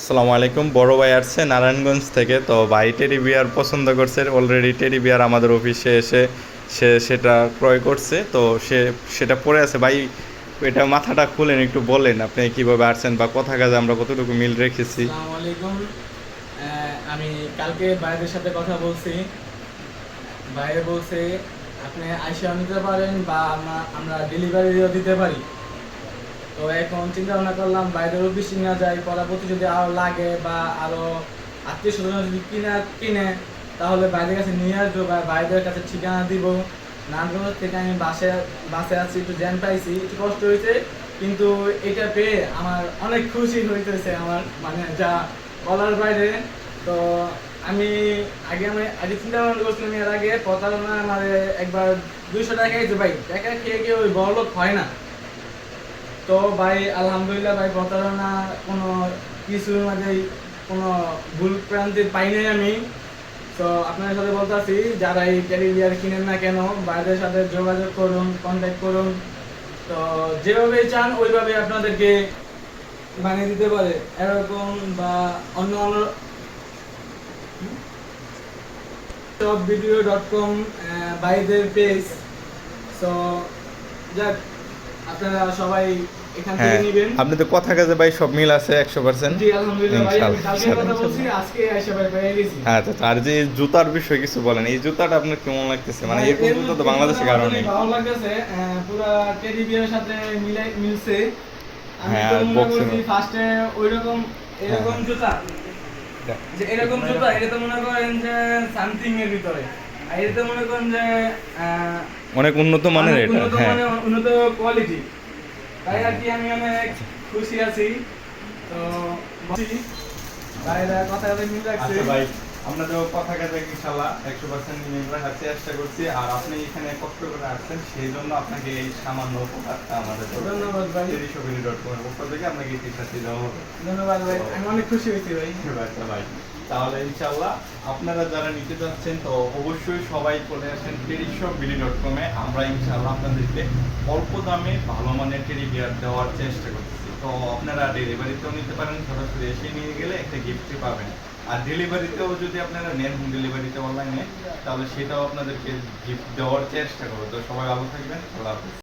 আসসালামু আলাইকুম। বড় ভাই আসছে নারায়ণগঞ্জ থেকে, তো ভাই টেডি বিয়ার পছন্দ করছে। অলরেডি টেডি বিয়ার আমাদের অফিসে এসে সে সেটা ক্রয় করছে, তো সে সেটা পড়ে আছে। ভাই, এটা মাথাটা খুলেন, একটু বলেন আপনি কীভাবে আসছেন বা কথা কাজে আমরা কতটুকু মিল রেখেছি। আমি কালকে বাইরের সাথে কথা বলছি। বাইরে বলছে, আপনি আইসা নিতে পারেন বা আমরা ডেলিভারিও দিতে পারি। তো এখন চিন্তা ভাবনা করলাম বাইরের অফিসে না যাই, পরবর্তী যদি আরও লাগে বা আরও আত্মীয় স্বজন যদি কিনে কিনে, তাহলে বাইরের কাছে নিয়ে আসব বা বাইরের কাছে ঠিকানা দিব। নারায়ণগঞ্জ থেকে আমি বাসে বাসে আছি, একটু জ্যাম পাইছি, একটু কষ্ট হয়েছে, কিন্তু এটা পেয়ে আমার অনেক খুশি হইতেছে আমার মানে যা বলার বাইরে। তো আমি আগে আমি আগে চিন্তা ভাবনা করছিলাম এর আগে, প্রতারণা আমার একবার দুইশো টাকা খেয়েছে ভাই। টাকা খেয়ে ওই বড় লোক হয় না? তো ভাই, আলহামদুলিল্লাহ ভাই, প্রতারণা কোনো কিছুর মাঝে কোনো ভুল প্রান্তি পাই নাই আমি। তো আপনাদের সাথে বলতেছি, যারা এই ক্যারিবিয়ার কিনেন না কেন বাইরের সাথে যোগাযোগ করুন কন্ট্যাক্ট করুন। তো যেভাবে চান ওইভাবে আপনাদেরকে বানিয়ে দিতে পারে। এরকম বা অন্য অন্য টপ ভিডিও ডট কম বাইদের পেজ তো যাক আপনারা সবাই এখান থেকে হ্যাঁ নেবেন। কথা কাজে ভাই সব মিল আছে একশো পার্সেন্ট জি আলহামদুলিল্লাহ ভাই কালকে কথা বলছি আজকে আইসা ভাই পেয়ে গেছি। আচ্ছা আচ্ছা, আর যে জুতার বিষয়ে কিছু বলেন এই জুতাটা আপনার কেমন লাগতেছে? মানে এরকম এর জুতা তো বাংলাদেশে আমার নেই ভালো লাগতেছে আহ, পুরা সাথে মিলাই মিলছে। আমি হ্যাঁ, তো মনে করছি ফার্স্টে ওইরকম এরকম হ্যাঁ। জুতা। যে এরকম জুতা এটা তো মনে করেন যে সামথিং এর ভিতরে। আর মনে করেন যে অনেক উন্নত মানের এটা হ্যাঁ। উন্নত কোয়ালিটি তাই আর কি আমি অনেক খুশি আছি। তো ভাইরা কথা কথা মিল রাখছে। আচ্ছা ভাই আমরা তো কথা কাজে ইনশাল্লাহ একশো পার্সেন্ট মিল রাখার চেষ্টা করছি। আর আপনি এখানে কষ্ট করে আসছেন সেই জন্য আপনাকে এই সামান্য উপকারটা আমাদের ধন্যবাদ ভাই। তিরিশবিনী ডট কমের পক্ষ থেকে আপনাকে এই টিশার্টটি দেওয়া হবে। ধন্যবাদ ভাই আমি অনেক খুশি হয়েছি ভাই। ভাই। তাহলে ইনশাল্লাহ আপনারা যারা নিতে যাচ্ছেন, তো অবশ্যই সবাই চলে আসেন টেরিশপ বিডি ডট কমে আমরা ইনশাল্লাহ আপনাদেরকে অল্প দামে ভালো মানের টেরি বিয়ার দেওয়ার চেষ্টা করতেছি। তো আপনারা ডেলিভারিতেও নিতে পারেন, সরাসরি এসে নিয়ে গেলে একটা গিফটই পাবেন। আর ডেলিভারিতেও যদি আপনারা নেন হোম ডেলিভারিতে অনলাইনে তাহলে সেটাও আপনাদেরকে গিফট দেওয়ার চেষ্টা করব। তো সবাই ভালো থাকবেন হাফিজ।